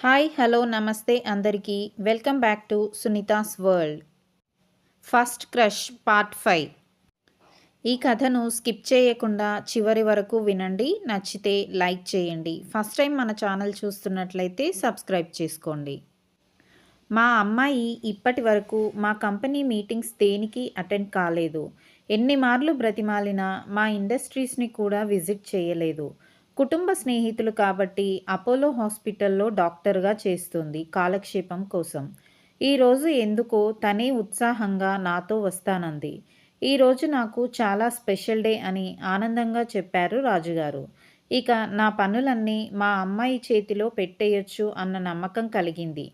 Hi hello నమస్తే అందరికీ. Welcome back to Sunitha's world. First crush part five. ఈ కథను స్కిప్ చేయకుండా చివరి వరకు వినండి నచ్చితే లైక్ చేయండి. ఫస్ట్ టైం మన ఛానల్ చూస్తున్నట్లయితే సబ్స్క్రైబ్ చేసుకోండి. మా అమ్మాయి ఇప్పటి వరకు మా కంపెనీ మీటింగ్స్ దేనికి అటెండ్ కాలేదు. ఎన్ని మార్లు బ్రతిమాలినా మా ఇండస్ట్రీస్ని కూడా విజిట్ చేయలేదు. కుటుంబ స్నేహితులు కాబట్టి అపోలో హాస్పిటల్లో డాక్టర్గా చేస్తుంది కాలక్షేపం కోసం. ఈరోజు ఎందుకో తనే ఉత్సాహంగా నాతో వస్తానంది. ఈరోజు నాకు చాలా స్పెషల్ డే అని ఆనందంగా చెప్పారు రాజుగారు. ఇక నా పనులన్నీ మా అమ్మాయి చేతిలో పెట్టేయొచ్చు అన్న నమ్మకం కలిగింది.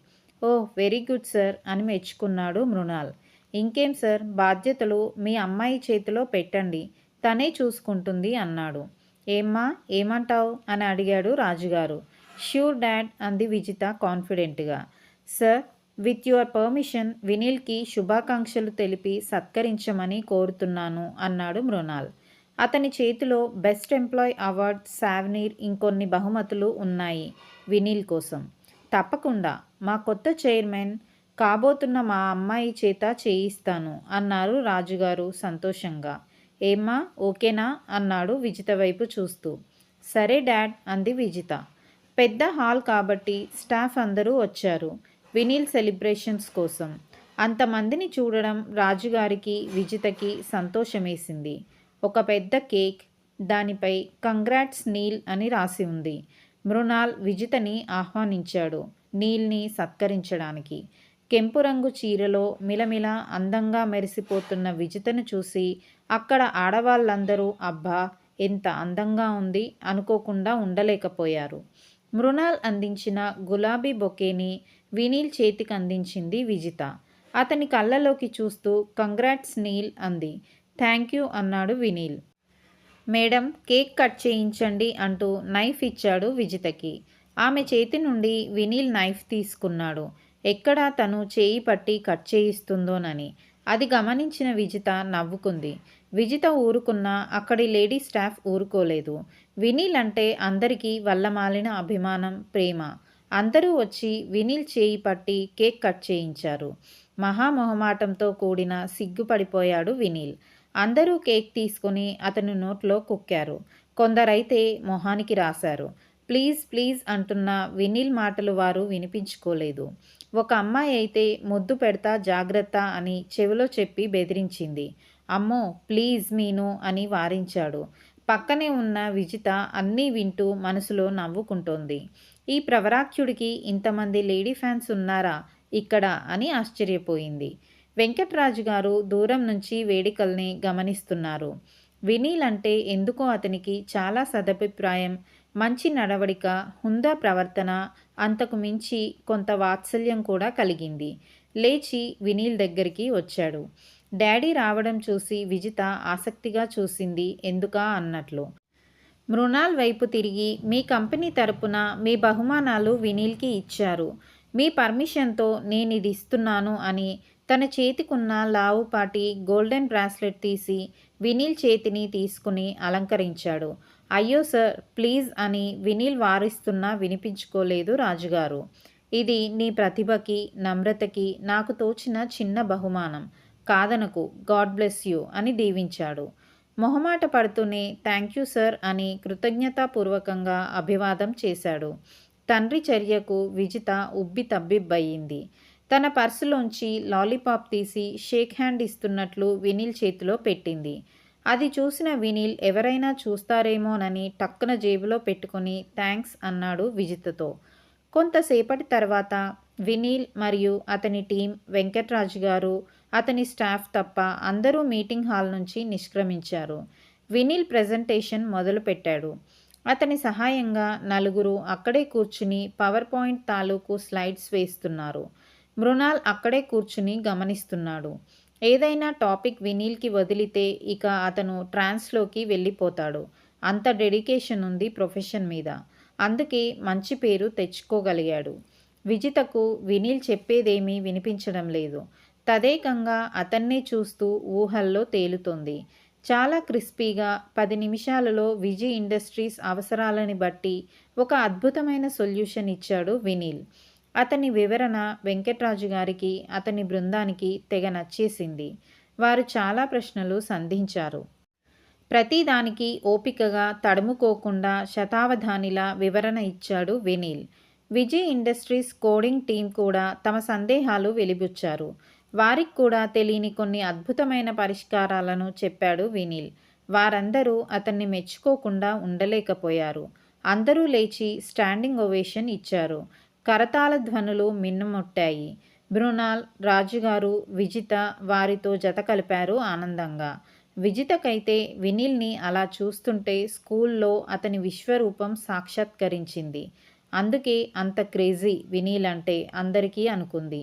ఓ వెరీ గుడ్ సార్ అని మెచ్చుకున్నాడు మృణాల్. ఇంకేం సార్ బాధ్యతలు మీ అమ్మాయి చేతిలో పెట్టండి తనే చూసుకుంటుంది అన్నాడు. ఏమ్మా ఏమంటావు? అని అడిగాడు రాజుగారు. ష్యూర్ డాడ్ అంది విజిత కాన్ఫిడెంట్గా. సార్ విత్ యువర్ పర్మిషన్ వినీల్కి శుభాకాంక్షలు తెలిపి సత్కరించమని కోరుతున్నాను అన్నాడు మృణాల్. అతని చేతిలో బెస్ట్ ఎంప్లాయ్ అవార్డ్ సావ్నీర్ ఇంకొన్ని బహుమతులు ఉన్నాయి వినీల్ కోసం. తప్పకుండా మా కొత్త చైర్మన్ కాబోతున్న మా అమ్మాయి చేత చేయిస్తాను అన్నారు రాజుగారు సంతోషంగా. ఏమ్మా ఓకేనా? అన్నాడు విజిత వైపు చూస్తూ. సరే డాడ్ అంది విజిత. పెద్ద హాల్ కాబట్టి స్టాఫ్ అందరూ వచ్చారు వినీల్ సెలబ్రేషన్స్ కోసం. అంతమందిని చూడడం రాజుగారికి విజితకి సంతోషమేసింది. ఒక పెద్ద కేక్ దానిపై కంగ్రాట్స్ నీల్ అని రాసి ఉంది. మృణాల్ విజితని ఆహ్వానించాడు నీల్ని సత్కరించడానికి. కెంపు రంగు చీరలో మిలమిల అందంగా మెరిసిపోతున్న విజితను చూసి అక్కడ ఆడవాళ్ళందరూ అబ్బా ఎంత అందంగా ఉంది అనుకోకుండా ఉండలేకపోయారు. మృణాల్ అందించిన గులాబీ బొకేని వినీల్ చేతికి అందించింది విజిత. అతని కళ్ళలోకి చూస్తూ కంగ్రాట్స్ నీల్ అంది. థ్యాంక్ యూ అన్నాడు వినీల్. మేడం కేక్ కట్ చేయించండి అంటూ నైఫ్ ఇచ్చాడు విజితకి. ఆమె చేతి నుండి వినీల్ నైఫ్ తీసుకున్నాడు. ఎక్కడ తను చేయి పట్టి కట్ చేయిస్తుందోనని. అది గమనించిన విజిత నవ్వుకుంది. విజిత ఊరుకున్న అక్కడి లేడీ స్టాఫ్ ఊరుకోలేదు. వినీల్ అంటే అందరికీ వల్లమాలిన అభిమానం ప్రేమ. అందరూ వచ్చి వినీల్ చేయి పట్టి కేక్ కట్ చేయించారు. మహామొహమాటంతో కూడిన సిగ్గుపడిపోయాడు వినీల్. అందరూ కేక్ తీసుకుని అతని నోట్లో కుక్కారు. కొందరైతే మొహానికి రాశారు. ప్లీజ్ ప్లీజ్ అంటున్న వినీల్ మాటలు వారు వినిపించుకోలేదు. ఒక అమ్మాయి అయితే ముద్దు పెడతా జాగ్రత్త అని చెవిలో చెప్పి బెదిరించింది. అమ్మో ప్లీజ్ మీను అని వారించాడు. పక్కనే ఉన్న విజిత అన్నీ వింటూ మనసులో నవ్వుకుంటోంది. ఈ ప్రవరాఖ్యుడికి ఇంతమంది లేడీ ఫ్యాన్స్ ఉన్నారా ఇక్కడ అని ఆశ్చర్యపోయింది. వెంకట్రాజు గారు దూరం నుంచి వేడుకల్ని గమనిస్తున్నారు. వినీల్ అంటే ఎందుకో అతనికి చాలా సదభిప్రాయం మంచి నడవడిక హుందా ప్రవర్తన అంతకు మించి కొంత వాత్సల్యం కూడా కలిగింది. లేచి వినీల్ దగ్గరికి వచ్చాడు. డాడీ రావడం చూసి విజిత ఆసక్తిగా చూసింది ఎందుకా అన్నట్లు. మృణాల్ వైపు తిరిగి మీ కంపెనీ తరపున మీ బహుమానాలు వినీల్కి ఇచ్చారు. మీ పర్మిషన్తో నేను ఇది ఇస్తున్నాను అని తన చేతికున్న లావుపాటి గోల్డెన్ బ్రాస్లెట్ తీసి వినీల్ చేతిని తీసుకుని అలంకరించాడు. అయ్యో సార్ ప్లీజ్ అని వినీల్ వారిస్తున్నా వినిపించుకోలేదు రాజుగారు. ఇది నీ ప్రతిభకి నమ్రతకి నాకు తోచిన చిన్న బహుమానం. కాదనకు గాడ్ బ్లెస్ యూ అని దీవించాడు. మొహమాట పడుతూనే థ్యాంక్ యూ సార్ అని కృతజ్ఞతాపూర్వకంగా అభివాదం చేశాడు. తండ్రి చర్యకు విజిత ఉబ్బి తబ్బిబ్బయింది. తన పర్సులోంచి లాలీపాప్ తీసి షేక్ హ్యాండ్ ఇస్తున్నట్లు వినీల్ చేతిలో పెట్టింది. అది చూసిన వినీల్ ఎవరైనా చూస్తారేమోనని టక్కున జేబులో పెట్టుకుని థ్యాంక్స్ అన్నాడు విజితతో. కొంతసేపటి తర్వాత వినీల్ మరియు అతని టీం వెంకట్రాజు గారు అతని స్టాఫ్ తప్ప అందరూ మీటింగ్ హాల్ నుంచి నిష్క్రమించారు. వినీల్ ప్రజెంటేషన్ మొదలుపెట్టాడు. అతని సహాయంగా నలుగురు అక్కడే కూర్చుని పవర్ పాయింట్ తాలూకు స్లైడ్స్ వేస్తున్నారు. మృణాల్ అక్కడే కూర్చుని గమనిస్తున్నాడు. ఏదైనా టాపిక్ వినీల్కి వదిలితే ఇక అతను ట్రాన్స్లోకి వెళ్ళిపోతాడు. అంత డెడికేషన్ ఉంది ప్రొఫెషన్ మీద. అందుకే మంచి పేరు తెచ్చుకోగలిగాడు. విజితకు వినీల్ చెప్పేదేమీ వినిపించడం లేదు. తదేకంగా అతన్నే చూస్తూ ఊహల్లో తేలుతోంది. చాలా క్రిస్పీగా పది నిమిషాలలో విజయ్ ఇండస్ట్రీస్ అవసరాలని బట్టి ఒక అద్భుతమైన సొల్యూషన్ ఇచ్చాడు వినీల్. అతని వివరణ వెంకట్రాజు గారికి అతని బృందానికి తెగ నచ్చేసింది. వారు చాలా ప్రశ్నలు సంధించారు. ప్రతిదానికి ఓపికగా తడుముకోకుండా శతావధానిలా వివరణ ఇచ్చాడు Vineel. Vijay industries coding team కూడా తమ సందేహాలు వెలిబుచ్చారు. వారికి కూడా తెలియని కొన్ని అద్భుతమైన పరిష్కారాలను చెప్పాడు వినీల్. వారందరూ అతన్ని మెచ్చుకోకుండా ఉండలేకపోయారు. అందరూ లేచి స్టాండింగ్ ఓవేషన్ ఇచ్చారు. కరతాళ ధ్వనులు మిన్నుముట్టాయి. బృణాల్ రాజుగారు విజిత వారితో జత కలిపారు ఆనందంగా. విజితకైతే వినీల్ని అలా చూస్తుంటే స్కూల్లో అతని విశ్వరూపం సాక్షాత్కరించింది. అందుకే అంత క్రేజీ వినీల్ అంటే అందరికీ అనుకుంది.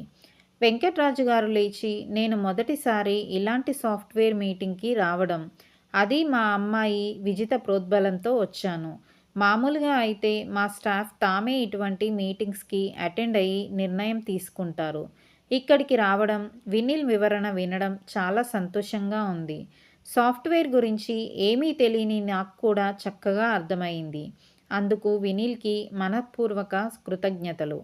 వెంకట్రాజు గారు లేచి నేను మొదటిసారి ఇలాంటి సాఫ్ట్వేర్ మీటింగ్కి రావడం. అది మా అమ్మాయి విజిత ప్రోద్బలంతో వచ్చాను. మామూలుగా అయితే మా స్టాఫ్ తామే ఇటువంటి మీటింగ్స్కి అటెండ్ అయ్యి నిర్ణయం తీసుకుంటారు. ఇక్కడికి రావడం వినిల్ వివరణ వినడం చాలా సంతోషంగా ఉంది. సాఫ్ట్వేర్ గురించి ఏమీ తెలియని నాకు కూడా చక్కగా అర్థమైంది. అందుకు వినీల్కి మనపూర్వక కృతజ్ఞతలు.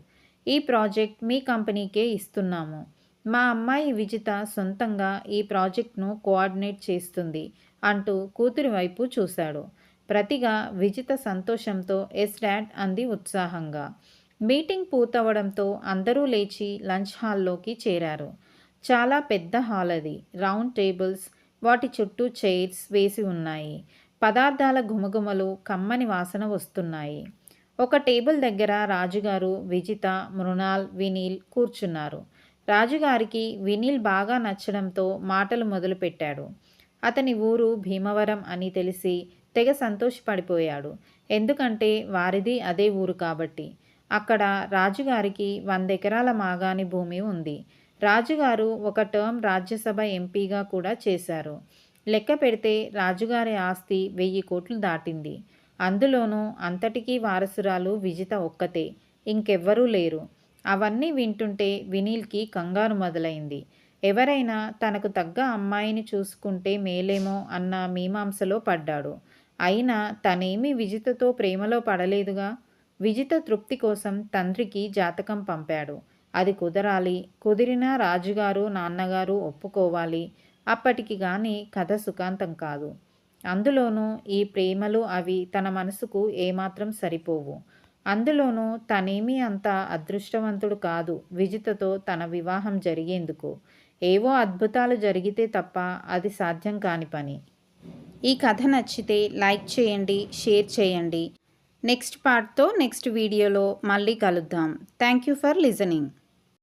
ఈ ప్రాజెక్ట్ మీ కంపెనీకే ఇస్తున్నాము. మా అమ్మాయి విజిత సొంతంగా ఈ ప్రాజెక్ట్ను కోఆర్డినేట్ చేస్తుంది అంటూ కూతురి వైపు చూశాడు. ప్రతిగా విజిత సంతోషంతో ఎస్ డాడ్ అంది ఉత్సాహంగా. మీటింగ్ పూర్తవడంతో అందరూ లేచి లంచ్ హాల్లోకి చేరారు. చాలా పెద్ద హాల్ అది. రౌండ్ టేబుల్స్ వాటి చుట్టూ చైర్స్ వేసి ఉన్నాయి. పదార్థాల గుమగుమలు కమ్మని వాసన వస్తున్నాయి. ఒక టేబుల్ దగ్గర రాజుగారు విజిత మృణాల్ వినీల్ కూర్చున్నారు. రాజుగారికి వినీల్ బాగా నచ్చడంతో మాటలు మొదలుపెట్టాడు. అతని ఊరు భీమవరం అని తెలిసి తెగ సంతోషపడిపోయాడు. ఎందుకంటే వారిది అదే ఊరు కాబట్టి. అక్కడ రాజుగారికి వందెకరాల మాగాని భూమి ఉంది. రాజుగారు ఒక టర్మ్ రాజ్యసభ ఎంపీగా కూడా చేశారు. లెక్క పెడితే రాజుగారి ఆస్తి వెయ్యి కోట్లు దాటింది. అందులోనూ అంతటికీ వారసురాలు విజిత ఒక్కతే. ఇంకెవ్వరూ లేరు. అవన్నీ వింటుంటే వినీల్కి కంగారు మొదలైంది. ఎవరైనా తనకు తగ్గ అమ్మాయిని చూసుకుంటే మేలేమో అన్న మీమాంసలో పడ్డాడు. అయినా తనేమీ విజితతో ప్రేమలో పడలేదుగా. విజిత తృప్తి కోసం తండ్రికి జాతకం పంపాడు. అది కుదరాలి. కుదిరినా రాజుగారు నాన్నగారు ఒప్పుకోవాలి. అప్పటికి గాని కథ సుఖాంతం కాదు. అందులోనూ ఈ ప్రేమలు అవి తన మనసుకు ఏమాత్రం సరిపోవు. అందులోనూ తనేమీ అంత అదృష్టవంతుడు కాదు విజితతో తన వివాహం జరిగేందుకు. ఏవో అద్భుతాలు జరిగితే తప్ప అది సాధ్యం కాని పని. ఈ కథ నచ్చితే లైక్ చేయండి షేర్ చేయండి. నెక్స్ట్ పార్ట్తో నెక్స్ట్ వీడియోలో మళ్ళీ కలుద్దాం. Thank you for listening.